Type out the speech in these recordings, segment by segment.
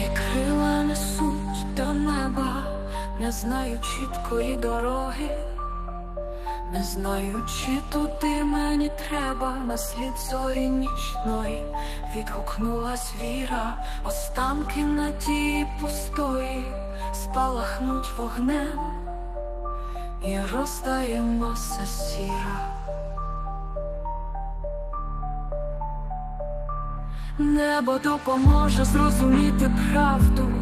Твої крила несуть до неба, не знаю чіткої дороги, не знаю, чи туди мені треба, на слід зорі нічної. Відгукнулась віра, останки надії пустої, спалахнуть вогнем і роздаємося сіра. Небо допоможе зрозуміти правду.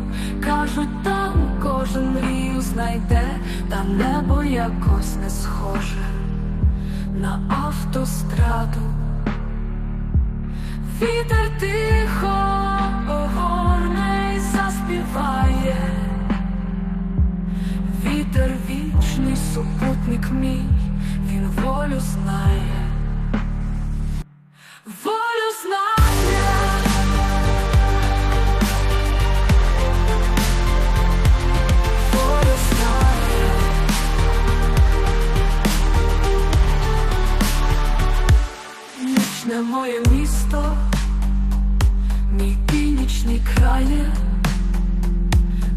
Кажуть, там кожен мрію знайде, та небо якось не схоже на автостраду. Вітер тихо огорне заспіває. Вітер вічний супутник мій, він. Волю знає. Нічне моє місто, мій північний крає,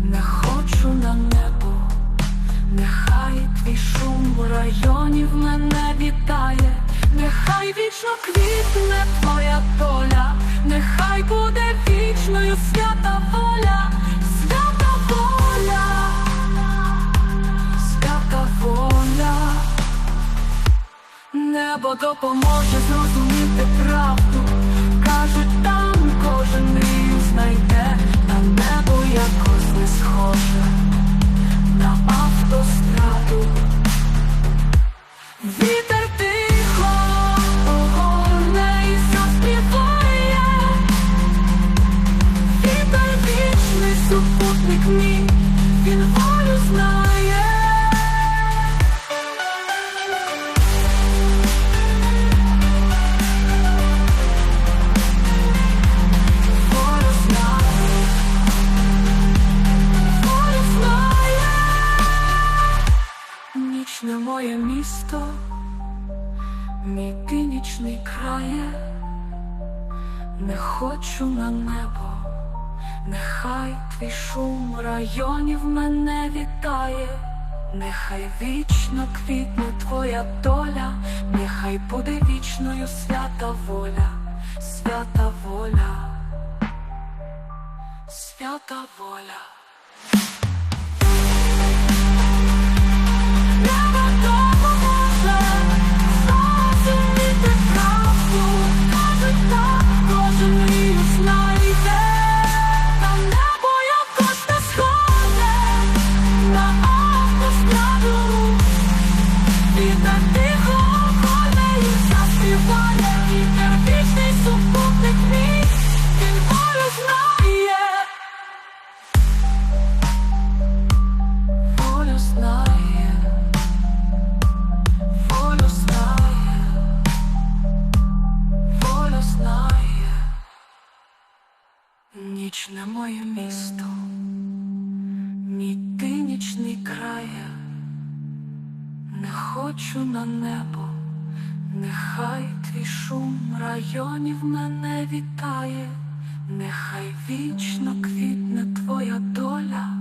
не хочу на небо, нехай твій шум у районі в мене вітає, нехай вічно квітне твоя доля, нехай буде вічною свята воля, свята воля, свята воля. Небо допоможе зрозуміти супутник мій, він волю знає. Нічне моє місто, мій північний крає, не хочу на небо, нехай твій шум районів мене вітає, нехай вічно квітне твоя доля, нехай буде вічною свята воля, свята воля, свята воля. Нічне моє місто, мій нічний крає, не хочу на небо, нехай твій шум районів мене вітає, нехай вічно квітне твоя доля.